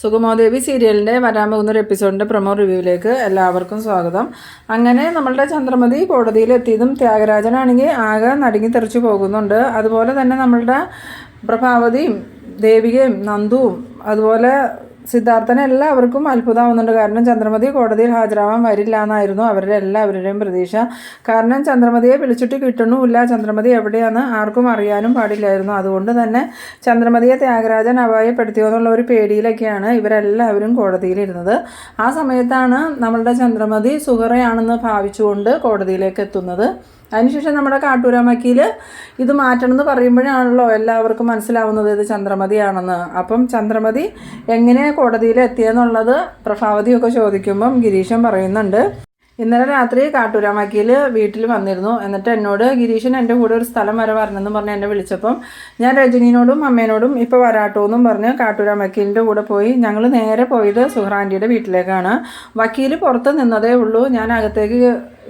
സുഗമോദേവി സീരിയലിന്റെ വരാൻ പോകുന്ന ഒരു എപ്പിസോഡിന്റെ പ്രൊമോ റിവ്യൂവിലേക്ക് എല്ലാവർക്കും സ്വാഗതം. അങ്ങനെ നമ്മളുടെ ചന്ദ്രമതി കോടതിയിലെത്തിയതും ത്യാഗരാജനാണെങ്കിൽ ആകെ നടുങ്ങി തെറിച്ചു പോകുന്നുണ്ട്. അതുപോലെ തന്നെ നമ്മളുടെ പ്രഭാവതിയും ദേവികയും നന്ദുവും അതുപോലെ സിദ്ധാർത്ഥനെ എല്ലാവർക്കും അത്ഭുതമാവുന്നുണ്ട്. കാരണം ചന്ദ്രമതി കോടതിയിൽ ഹാജരാവാൻ വരില്ല എന്നായിരുന്നു അവരുടെ എല്ലാവരുടെയും പ്രതീക്ഷ. കാരണം ചന്ദ്രമതിയെ വിളിച്ചിട്ട് കിട്ടണമില്ല ചന്ദ്രമതി എവിടെയാണ് ആർക്കും അറിയാനും പാടില്ലായിരുന്നു. അതുകൊണ്ട് തന്നെ ചന്ദ്രമതിയെ ത്യാഗരാജൻ അപായപ്പെടുത്തിയോ എന്നുള്ള ഒരു പേടിയിലൊക്കെയാണ് ഇവരെല്ലാവരും കോടതിയിലിരുന്നത്. ആ സമയത്താണ് നമ്മളുടെ ചന്ദ്രമതി സുഹറയാണെന്ന് ഭാവിച്ചുകൊണ്ട് കോടതിയിലേക്ക് എത്തുന്നത്. അതിനുശേഷം നമ്മുടെ കാട്ടൂരാമക്കിയിൽ ഇത് മാറ്റണം എന്ന് പറയുമ്പോഴാണല്ലോ എല്ലാവർക്കും മനസ്സിലാവുന്നത് ഇത് ചന്ദ്രമതിയാണെന്ന്. അപ്പം ചന്ദ്രമതി എങ്ങനെ കോടതിയിൽ എത്തിയെന്നുള്ളത് പ്രഭാവതിയൊക്കെ ചോദിക്കുമ്പം ഗിരീശൻ പറയുന്നുണ്ട്. ഇന്നലെ രാത്രി കാട്ടൂരാമക്കിയിൽ വീട്ടിൽ വന്നിരുന്നു. എന്നിട്ട് എന്നോട് ഗിരീഷൻ എന്റെ കൂടെ ഒരു സ്ഥലം വരെ വരണമെന്ന് പറഞ്ഞ് എന്നെ വിളിച്ചപ്പം ഞാൻ രജനീനോടും അമ്മേനോടും ഇപ്പോൾ വരാട്ടോ എന്നും പറഞ്ഞ് കാട്ടൂരാമക്കീലിന്റെ കൂടെ പോയി. ഞങ്ങൾ നേരെ പോയത് സുഹ്റാന്റിയുടെ വീട്ടിലേക്കാണ്. വക്കീൽ പുറത്ത് നിന്നതേ ഉള്ളൂ. ഞാൻ അകത്തേക്ക്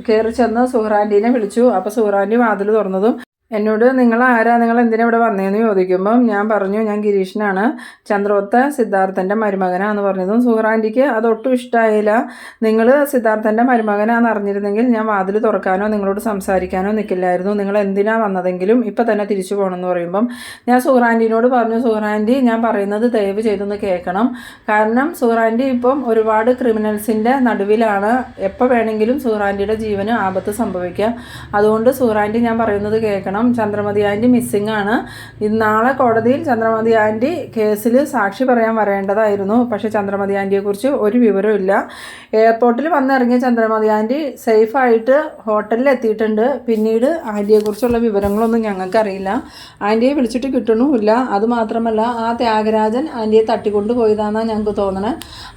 കയറി ചെന്ന് സുഹ്റാന്റീനെ വിളിച്ചു. അപ്പോൾ സുഹ്റാന്റി വാതിൽ തുറന്നതും എന്നോട് നിങ്ങൾ ആരാ നിങ്ങൾ എന്തിനാ ഇവിടെ വന്നതെന്ന് ചോദിക്കുമ്പം ഞാൻ പറഞ്ഞു ഞാൻ ഗിരീഷിനാണ്. ചന്ദ്രോത്ത സിദ്ധാർത്ഥന്റെ മരുമകനാന്ന് പറഞ്ഞതും സുഹറാന്റിക്ക് അതൊട്ടും ഇഷ്ടമായില്ല നിങ്ങൾ സിദ്ധാർത്ഥന്റെ മരുമകനാന്ന് അറിഞ്ഞിരുന്നെങ്കിൽ ഞാൻ വാതിൽ തുറക്കാനോ നിങ്ങളോട് സംസാരിക്കാനോ നിൽക്കില്ലായിരുന്നു നിങ്ങൾ എന്തിനാ വന്നതെങ്കിലും ഇപ്പം തന്നെ തിരിച്ചു പോകണമെന്ന് പറയുമ്പം ഞാൻ സുഹറാന്റിനോട് പറഞ്ഞു സുഹറാന്റി ഞാൻ പറയുന്നത് ദയവ് ചെയ്തൊന്ന് കേൾക്കണം. കാരണം സുഹറാന്റി ഇപ്പം ഒരുപാട് ക്രിമിനൽസിന്റെ നടുവിലാണ്. എപ്പോൾ വേണമെങ്കിലും സുഹറാന്റിയുടെ ജീവന് ആപത്ത് സംഭവിക്കുക അതുകൊണ്ട് സുഹറാന്റി ഞാൻ പറയുന്നത് കേൾക്കണം. ചന്ദ്രമതി ആന്റി മിസ്സിംഗ് ആണ്. നാളെ കോടതിയിൽ ചന്ദ്രമതി ആന്റി കേസിൽ സാക്ഷി പറയാൻ വരേണ്ടതായിരുന്നു. പക്ഷേ ചന്ദ്രമതി ആന്റിയെക്കുറിച്ച് ഒരു വിവരവും ഇല്ല. എയർപോർട്ടിൽ വന്നിറങ്ങിയ ചന്ദ്രമതി ആന്റി സേഫായിട്ട് ഹോട്ടലിൽ എത്തിയിട്ടുണ്ട്. പിന്നീട് ആന്റിയെക്കുറിച്ചുള്ള വിവരങ്ങളൊന്നും ഞങ്ങൾക്കറിയില്ല. ആന്റിയെ വിളിച്ചിട്ട് കിട്ടണമില്ല. അതുമാത്രമല്ല ആ ത്യാഗരാജൻ ആന്റിയെ തട്ടിക്കൊണ്ട് പോയതാണെന്നാണ് ഞങ്ങൾക്ക് തോന്നണത്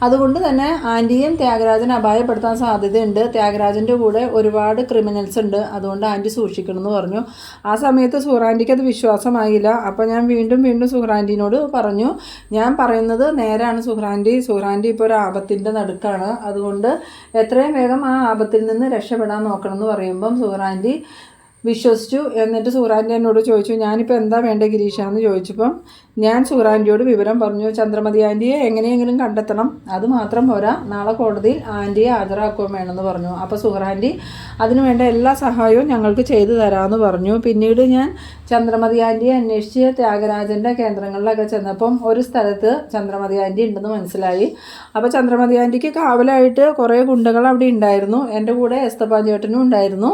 അതുകൊണ്ട് തന്നെ ആന്റിയും ത്യാഗരാജൻ അപായപ്പെടുത്താൻ സാധ്യതയുണ്ട്. ത്യാഗരാജന്റെ കൂടെ ഒരുപാട് ക്രിമിനൽസ് ഉണ്ട്. അതുകൊണ്ട് ആന്റി സൂക്ഷിക്കണം എന്ന് പറഞ്ഞു. ആ സമയത്ത് സുഹ്റാന്റിക്ക് അത് വിശ്വാസമായില്ല. അപ്പോൾ ഞാൻ വീണ്ടും വീണ്ടും സുഹ്റാന്റിനോട് പറഞ്ഞു. ഞാൻ പറയുന്നത് നേരാണ് സുഹ്റാന്റി സുഹ്റാന്റി ഇപ്പോൾ ഒരു ആപത്തിന്റെ നടുക്കാണ്. അതുകൊണ്ട് എത്രയും വേഗം ആ ആപത്തിൽ നിന്ന് രക്ഷപ്പെടാൻ നോക്കണം എന്ന് പറയുമ്പം സുഹ്റാന്റി വിശ്വസിച്ചു എന്നിട്ട് സൂറാന്റെ എന്നോട് ചോദിച്ചു ഞാനിപ്പോൾ എന്താ വേണ്ട ഗിരീഷാന്ന് ചോദിച്ചപ്പം ഞാൻ സൂറാന്റിയോട് വിവരം പറഞ്ഞു ചന്ദ്രമതി ആന്റിയെ എങ്ങനെയെങ്കിലും കണ്ടെത്തണം. അത് മാത്രം പോരാ നാളെ കോടതിയിൽ ആന്റിയെ ഹാജരാക്കുകയും വേണമെന്ന് പറഞ്ഞു. അപ്പോൾ സൂറാന്റി അതിനുവേണ്ട എല്ലാ സഹായവും ഞങ്ങൾക്ക് ചെയ്തു തരാമെന്ന് പറഞ്ഞു. പിന്നീട് ഞാൻ ചന്ദ്രമതി ആന്റിയെ അന്വേഷിച്ച് ത്യാഗരാജന്റെ കേന്ദ്രങ്ങളിലൊക്കെ ചെന്നപ്പം ഒരു സ്ഥലത്ത് ചന്ദ്രമതി ആന്റി ഉണ്ടെന്ന് മനസ്സിലായി. അപ്പോൾ ചന്ദ്രമതി ആന്റിക്ക് കാവലായിട്ട് കുറേ ഗുണ്ടകൾ അവിടെ ഉണ്ടായിരുന്നു. എന്റെ കൂടെ എസ്തപ്പാഞ്ചേട്ടനും ഉണ്ടായിരുന്നു.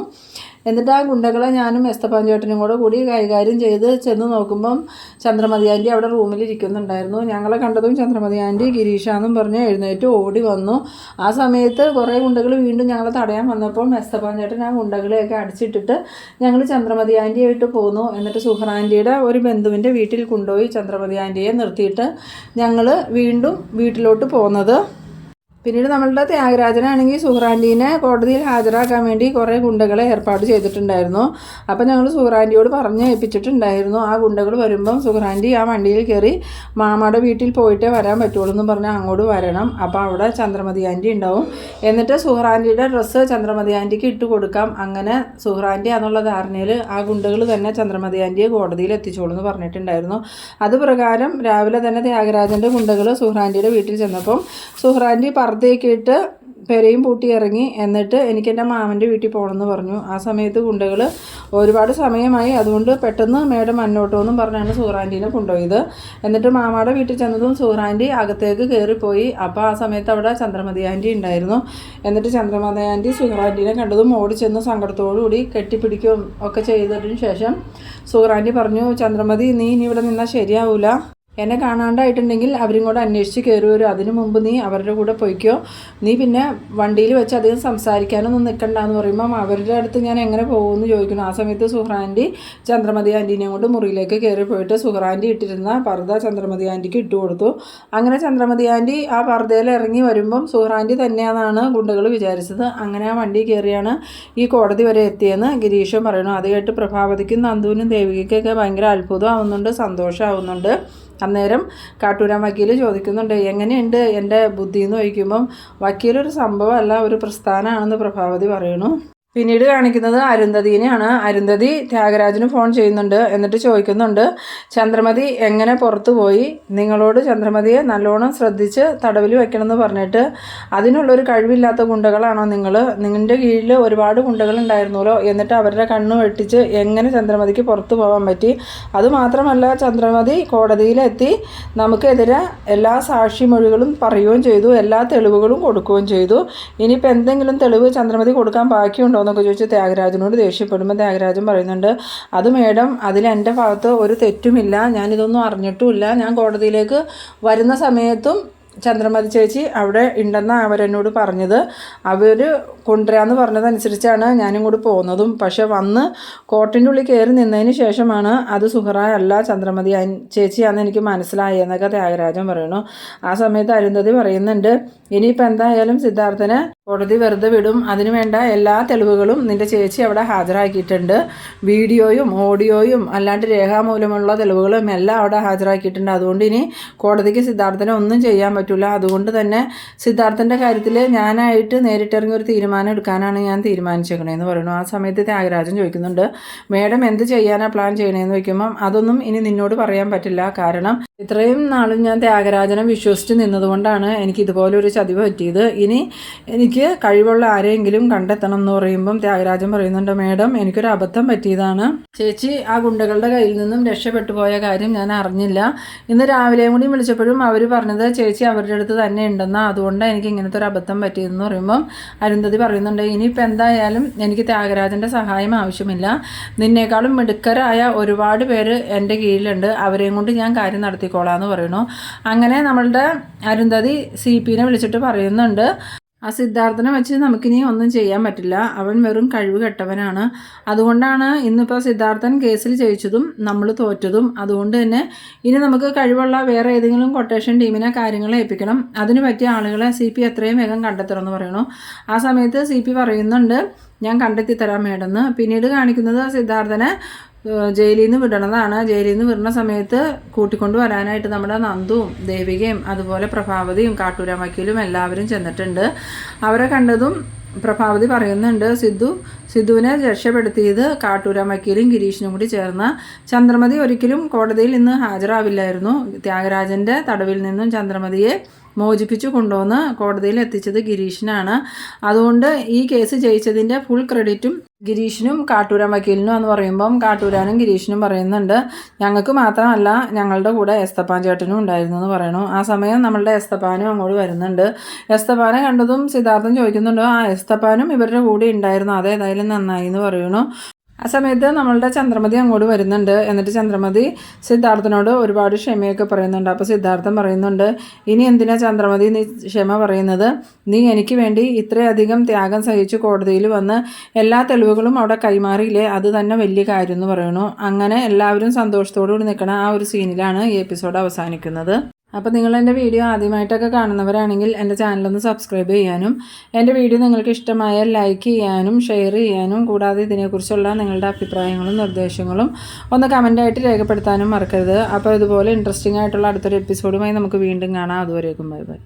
എന്നിട്ട് ആ ഗുണ്ടകളെ ഞാനും എസ്തപ്പാഞ്ചേട്ടനും കൂടെ കൂടി കൈകാര്യം ചെയ്ത് ചെന്ന് നോക്കുമ്പം ചന്ദ്രമതി ആന്റി അവിടെ റൂമിൽ ഇരിക്കുന്നുണ്ടായിരുന്നു. ഞങ്ങളെ കണ്ടതും ചന്ദ്രമതി ആന്റി ഗിരീഷാന്നും പറഞ്ഞ് എഴുന്നേറ്റ് ഓടി വന്നു. ആ സമയത്ത് കുറേ ഗുണ്ടകൾ വീണ്ടും ഞങ്ങളെ തടയാൻ വന്നപ്പോൾ എസ്തപ്പാൻ ആ ഗുണ്ടകളെയൊക്കെ അടിച്ചിട്ടിട്ട് ഞങ്ങൾ ചന്ദ്രമതി ആന്റിയായിട്ട് പോന്നു. എന്നിട്ട് സുഹറാന്റിയുടെ ഒരു ബന്ധുവിന്റെ വീട്ടിൽ കൊണ്ടുപോയി ചന്ദ്രമതി ആന്റിയെ നിർത്തിയിട്ട് ഞങ്ങൾ വീണ്ടും വീട്ടിലോട്ട് പോകുന്നത് പിന്നീട് നമ്മളുടെ ത്യാഗരാജനാണെങ്കിൽ സുഹ്റാന്റീനെ കോടതിയിൽ ഹാജരാക്കാൻ വേണ്ടി കുറേ ഗുണ്ടകളെ ഏർപ്പാട് ചെയ്തിട്ടുണ്ടായിരുന്നു. അപ്പോൾ ഞങ്ങൾ സുഹ്റാന്റിയോട് പറഞ്ഞ് ഏൽപ്പിച്ചിട്ടുണ്ടായിരുന്നു. ആ ഗുണ്ടകൾ വരുമ്പം സുഹ്റാന്റി ആ വണ്ടിയിൽ കയറി മാമയുടെ വീട്ടിൽ പോയിട്ടേ വരാൻ പറ്റുള്ളൂ എന്ന് പറഞ്ഞാൽ അങ്ങോട്ട് വരണം. അപ്പോൾ അവിടെ ചന്ദ്രമതി ആന്റി ഉണ്ടാവും. എന്നിട്ട് സുഹ്റാന്റിയുടെ ഡ്രസ്സ് ചന്ദ്രമതി ആന്റിക്ക് ഇട്ട് കൊടുക്കാം. അങ്ങനെ സുഹ്റാന്റി എന്നുള്ള ധാരണയിൽ ആ ഗുണ്ടകൾ തന്നെ ചന്ദ്രമതി ആന്റിയെ കോടതിയിൽ എത്തിച്ചോളൂ എന്ന് പറഞ്ഞിട്ടുണ്ടായിരുന്നു. അത് പ്രകാരം രാവിലെ തന്നെ ത്യാഗരാജന്റെ ഗുണ്ടകൾ സുഹ്റാന്റിയുടെ വീട്ടിൽ ചെന്നപ്പം സുഹ്റാന്റി പർദ്ദയൊക്കെ ഇട്ട് പെരയും പൂട്ടി ഇറങ്ങി എന്നിട്ട് എനിക്ക് എന്റെ മാമന്റെ വീട്ടിൽ പോകണമെന്ന് പറഞ്ഞു. ആ സമയത്ത് ഗുണ്ടകൾ ഒരുപാട് സമയമായി അതുകൊണ്ട് പെട്ടെന്ന് മേഡം അന്നോട്ടോ എന്നും പറഞ്ഞാണ് സൂറാന്റീനെ കൊണ്ടുപോയത്. എന്നിട്ട് മാമയുടെ വീട്ടിൽ ചെന്നതും സൂറാന്റി അകത്തേക്ക് കയറിപ്പോയി. അപ്പോൾ ആ സമയത്ത് അവിടെ ചന്ദ്രമതി ആന്റി ഉണ്ടായിരുന്നു. എന്നിട്ട് ചന്ദ്രമതി ആന്റി സൂറാന്റീനെ കണ്ടതും ഓടി ചെന്ന് സങ്കടത്തോടു കൂടി കെട്ടിപ്പിടിക്കുകയും ഒക്കെ ചെയ്തതിന് ശേഷം സൂറാന്റി പറഞ്ഞു ചന്ദ്രമതി നീ ഇനി ഇവിടെ നിന്നാൽ ശരിയാവില്ല എന്നെ കാണാണ്ടായിട്ടുണ്ടെങ്കിൽ അവരും കൂടെ അന്വേഷിച്ച് കയറി വരും. അതിനു മുമ്പ് നീ അവരുടെ കൂടെ പോയിക്കോ. നീ പിന്നെ വണ്ടിയിൽ വെച്ച് അധികം സംസാരിക്കാനൊന്നും നിൽക്കണ്ട എന്ന് പറയുമ്പം അവരുടെ അടുത്ത് ഞാൻ എങ്ങനെ പോകുമെന്ന് ചോദിക്കുന്നു. ആ സമയത്ത് സുഹ്രാന്റി ചന്ദ്രമതി ആന്റീനെയും കൊണ്ട് മുറിയിലേക്ക് കയറി പോയിട്ട് സുഹ്രാന്റി ഇട്ടിരുന്ന പർദ്ദ ചന്ദ്രമതി ആന്റിക്ക് ഇട്ട് കൊടുത്തു. അങ്ങനെ ചന്ദ്രമതി ആന്റി ആ പർദ്ദയിൽ ഇറങ്ങി വരുമ്പം സുഹ്രാന്റി തന്നെയാണെന്നാണ് ഗുണ്ടകൾ വിചാരിച്ചത്. അങ്ങനെ ആ വണ്ടി കയറിയാണ് ഈ കോടതി വരെ എത്തിയെന്ന് ഗിരീഷൻ പറയുന്നു. അത് കേട്ട് പ്രഭാവതിക്കും നന്ദുവിനും ദേവികയ്ക്കൊക്കെ ഭയങ്കര അത്ഭുതമാവുന്നുണ്ട് സന്തോഷമാവുന്നുണ്ട്. അന്നേരം കാട്ടൂരാൻ വക്കീൽ ചോദിക്കുന്നുണ്ട് എങ്ങനെയുണ്ട്? എന്റെ ബുദ്ധി എന്ന് ചോദിക്കുമ്പം വക്കീലൊരു സംഭവമല്ല ഒരു പ്രസ്ഥാനമാണെന്ന് പ്രഭാവതി പറയണു പിന്നീട് കാണിക്കുന്നത് അരുന്ധതിനെയാണ്. അരുന്ധതി ത്യാഗരാജന് ഫോൺ ചെയ്യുന്നുണ്ട് എന്നിട്ട് ചോദിക്കുന്നുണ്ട് ചന്ദ്രമതി എങ്ങനെ പുറത്തു പോയി? നിങ്ങളോട് ചന്ദ്രമതിയെ നല്ലോണം ശ്രദ്ധിച്ച് തടവിൽ വെക്കണമെന്ന് പറഞ്ഞിട്ട് അതിനുള്ളൊരു കഴിവില്ലാത്ത ഗുണ്ടകളാണോ നിങ്ങൾ നിങ്ങളുടെ കീഴിൽ ഒരുപാട് ഗുണ്ടകൾ ഉണ്ടായിരുന്നല്ലോ എന്നിട്ട് അവരുടെ കണ്ണ് വെട്ടിച്ച് എങ്ങനെ ചന്ദ്രമതിക്ക് പുറത്തു പോകാൻ പറ്റി? അതുമാത്രമല്ല ചന്ദ്രമതി കോടതിയിലെത്തി നമുക്കെതിരെ എല്ലാ സാക്ഷി മൊഴികളും പറയുകയും ചെയ്തു എല്ലാ തെളിവുകളും കൊടുക്കുകയും ചെയ്തു. ഇനിയിപ്പോൾ എന്തെങ്കിലും തെളിവ് ചന്ദ്രമതി കൊടുക്കാൻ ബാക്കിയുണ്ടോ എന്നൊക്കെ ചോദിച്ച് ത്യാഗരാജനോട് ദേഷ്യപ്പെടുമ്പോൾ ത്യാഗരാജൻ പറയുന്നുണ്ട് അത് മേഡം അതിൽ എന്റെ ഭാഗത്ത് ഒരു തെറ്റുമില്ല. ഞാനിതൊന്നും അറിഞ്ഞിട്ടുമില്ല. ഞാൻ കോടതിയിലേക്ക് വരുന്ന സമയത്തും ചന്ദ്രമതി ചേച്ചി അവിടെ ഉണ്ടെന്നാണ് അവരെന്നോട് പറഞ്ഞത്. അവർ കൊണ്ടുവരാമെന്ന് പറഞ്ഞതനുസരിച്ചാണ് ഞാനും കൂടി പോകുന്നതും. പക്ഷെ വന്ന് കോട്ടിന്റെ ഉള്ളിൽ കയറി നിന്നതിന് ശേഷമാണ് അത് സുഹറ അല്ല ചന്ദ്രമതി ചേച്ചിയാണെന്ന് എനിക്ക് മനസ്സിലായി എന്നൊക്കെ ത്യാഗരാജൻ പറയണു ആ സമയത്ത് അരുന്ധതി പറയുന്നുണ്ട് ഇനിയിപ്പോൾ എന്തായാലും സിദ്ധാർത്ഥനെ കോടതി വെറുതെ വിടും. അതിനുവേണ്ട എല്ലാ തെളിവുകളും നിന്റെ ചേച്ചി അവിടെ ഹാജരാക്കിയിട്ടുണ്ട്. വീഡിയോയും ഓഡിയോയും അല്ലാണ്ട് രേഖാമൂലമുള്ള തെളിവുകളും എല്ലാം അവിടെ ഹാജരാക്കിയിട്ടുണ്ട്. അതുകൊണ്ട് ഇനി കോടതിക്ക് സിദ്ധാർത്ഥനെ ഒന്നും ചെയ്യാൻ പറ്റില്ല അതുകൊണ്ട് തന്നെ സിദ്ധാർത്ഥന്റെ കാര്യത്തിൽ ഞാനായിട്ട് നേരിട്ടിറങ്ങി ഒരു തീരുമാനം എടുക്കാനാണ് ഞാൻ തീരുമാനിച്ചേക്കണേ എന്ന് പറയുന്നു. ആ സമയത്ത് ത്യാഗരാജൻ ചോദിക്കുന്നുണ്ട് മേഡം എന്ത് ചെയ്യാനാണ് പ്ലാൻ ചെയ്യണേന്ന് വയ്ക്കുമ്പം അതൊന്നും ഇനി നിന്നോട് പറയാൻ പറ്റില്ല. കാരണം ഇത്രയും നാളും ഞാൻ ത്യാഗരാജനെ വിശ്വസിച്ച് നിന്നതുകൊണ്ടാണ് എനിക്ക് ഇതുപോലെ ഒരു ചതിവ് പറ്റിയത്. ഇനി എനിക്ക് കഴിവുള്ള ആരെങ്കിലും കണ്ടെത്തണം എന്ന് പറയുമ്പം ത്യാഗരാജൻ പറയുന്നുണ്ട് മേഡം എനിക്കൊരു അബദ്ധം പറ്റിയതാണ്. ചേച്ചി ആ ഗുണ്ടകളുടെ കയ്യിൽ നിന്നും രക്ഷപ്പെട്ടു പോയ കാര്യം ഞാൻ അറിഞ്ഞില്ല. ഇന്ന് രാവിലെയും കൂടി വിളിച്ചപ്പോഴും അവർ പറഞ്ഞത് ചേച്ചി അവരുടെ അടുത്ത് തന്നെ ഉണ്ടെന്നാ. അതുകൊണ്ട് എനിക്ക് ഇങ്ങനത്തെ ഒരു അബദ്ധം പറ്റിയതെന്ന് പറയുമ്പം അരുന്ധതി പറയുന്നുണ്ട് ഇനിയിപ്പോൾ എന്തായാലും എനിക്ക് ത്യാഗരാജന്റെ സഹായം ആവശ്യമില്ല. നിന്നേക്കാളും മിടുക്കരായ ഒരുപാട് പേര് എന്റെ കീഴിലുണ്ട്. അവരെയും കൊണ്ട് ഞാൻ കാര്യം നടത്തിക്കോളാം എന്ന് പറയുന്നു. അങ്ങനെ നമ്മളുടെ അരുന്ധതി സി പിനെ വിളിച്ചിട്ട് പറയുന്നുണ്ട്. ആ സിദ്ധാർത്ഥനെ വെച്ച് നമുക്കിനി ഒന്നും ചെയ്യാൻ പറ്റില്ല. അവൻ വെറും കഴിവ് കെട്ടവനാണ് അതുകൊണ്ടാണ് ഇന്നിപ്പോൾ സിദ്ധാർത്ഥൻ കേസിൽ ജയിച്ചതും നമ്മൾ തോറ്റതും. അതുകൊണ്ട് തന്നെ ഇനി നമുക്ക് കഴിവുള്ള വേറെ ഏതെങ്കിലും കൊട്ടേഷൻ ടീമിനെ കാര്യങ്ങൾ ഏൽപ്പിക്കണം. അതിന് പറ്റിയ ആളുകളെ സി പി എത്രയും വേഗം കണ്ടെത്തണം എന്ന് പറയുന്നു. ആ സമയത്ത് സി പി പറയുന്നുണ്ട് ഞാൻ കണ്ടെത്തി തരാൻ മേടെന്ന് പിന്നീട് കാണിക്കുന്നത് സിദ്ധാർത്ഥനെ ജയിലിൽ നിന്ന് വിടണതാണ്. ജയിലിൽ നിന്ന് വിടുന്ന സമയത്ത് കൂട്ടിക്കൊണ്ട് വരാനായിട്ട് നമ്മുടെ നന്ദുവും ദേവികയും അതുപോലെ പ്രഭാവതിയും കാട്ടൂരാ വക്കീലും എല്ലാവരും ചെന്നിട്ടുണ്ട്. അവരെ കണ്ടതും പ്രഭാവതി പറയുന്നുണ്ട് സിദ്ധു സിദ്ധുവിനെ രക്ഷപ്പെടുത്തിയത് കാട്ടൂര വക്കീലും ഗിരീഷിനും കൂടി ചേർന്ന് ചന്ദ്രമതി ഒരിക്കലും കോടതിയിൽ ഇന്ന് ഹാജരാവില്ലായിരുന്നു. ത്യാഗരാജന്റെ തടവിൽ നിന്നും ചന്ദ്രമതിയെ മോചിപ്പിച്ചു കൊണ്ടുവന്ന് കോടതിയിൽ എത്തിച്ചത് ഗിരീഷിനാണ്. അതുകൊണ്ട് ഈ കേസ് ജയിച്ചതിന്റെ ഫുൾ ക്രെഡിറ്റും ഗിരീഷിനും കാട്ടൂരാൻ വക്കീലിനും എന്ന് പറയുമ്പം കാട്ടൂരാനും ഗിരീഷിനും പറയുന്നുണ്ട്. ഞങ്ങൾക്ക് മാത്രമല്ല ഞങ്ങളുടെ കൂടെ എസ്തപ്പാൻ ചേട്ടനും ഉണ്ടായിരുന്നു എന്ന് പറയണു. ആ സമയം നമ്മളുടെ എസ്തപ്പാനും അങ്ങോട്ട് വരുന്നുണ്ട്. എസ്തപ്പാനെ കണ്ടതും സിദ്ധാർത്ഥൻ ചോദിക്കുന്നുണ്ട് ആ എസ്തപ്പാനും ഇവരുടെ കൂടെ ഉണ്ടായിരുന്നു? അതേതായാലും നന്നായി എന്ന് പറയുന്നു. ആ സമയത്ത് നമ്മളുടെ ചന്ദ്രമതി അങ്ങോട്ട് വരുന്നുണ്ട്. എന്നിട്ട് ചന്ദ്രമതി സിദ്ധാർത്ഥനോട് ഒരുപാട് ക്ഷമയൊക്കെ പറയുന്നുണ്ട്. അപ്പോൾ സിദ്ധാർത്ഥൻ പറയുന്നുണ്ട് ഇനി എന്തിനാ ചന്ദ്രമതി നീ ക്ഷമ പറയുന്നത്? നീ എനിക്ക് വേണ്ടി ഇത്രയധികം ത്യാഗം സഹിച്ച് കോടതിയിൽ വന്ന് എല്ലാ തെളിവുകളും അവിടെ കൈമാറിയില്ലേ? അത് തന്നെ വലിയ കാര്യം എന്ന് പറയുന്നു. അങ്ങനെ എല്ലാവരും സന്തോഷത്തോടു കൂടി നിൽക്കണ ആ ഒരു സീനിലാണ് ഈ എപ്പിസോഡ് അവസാനിക്കുന്നത്. അപ്പോൾ നിങ്ങൾ എന്റെ വീഡിയോ ആദ്യമായിട്ടൊക്കെ കാണുന്നവരാണെങ്കിൽ എന്റെ ചാനലൊന്ന് സബ്സ്ക്രൈബ് ചെയ്യാനും എന്റെ വീഡിയോ നിങ്ങൾക്ക് ഇഷ്ടമായാൽ ലൈക്ക് ചെയ്യാനും ഷെയർ ചെയ്യാനും കൂടാതെ ഇതിനെക്കുറിച്ചുള്ള നിങ്ങളുടെ അഭിപ്രായങ്ങളും നിർദ്ദേശങ്ങളും ഒന്ന് കമന്റായിട്ട് രേഖപ്പെടുത്താനും മറക്കരുത്. അപ്പോൾ ഇതുപോലെ ഇൻട്രസ്റ്റിംഗ് ആയിട്ടുള്ള അടുത്തൊരു എപ്പിസോഡുമായി നമുക്ക് വീണ്ടും കാണാം. അതുവരേക്കും ബൈ ബൈ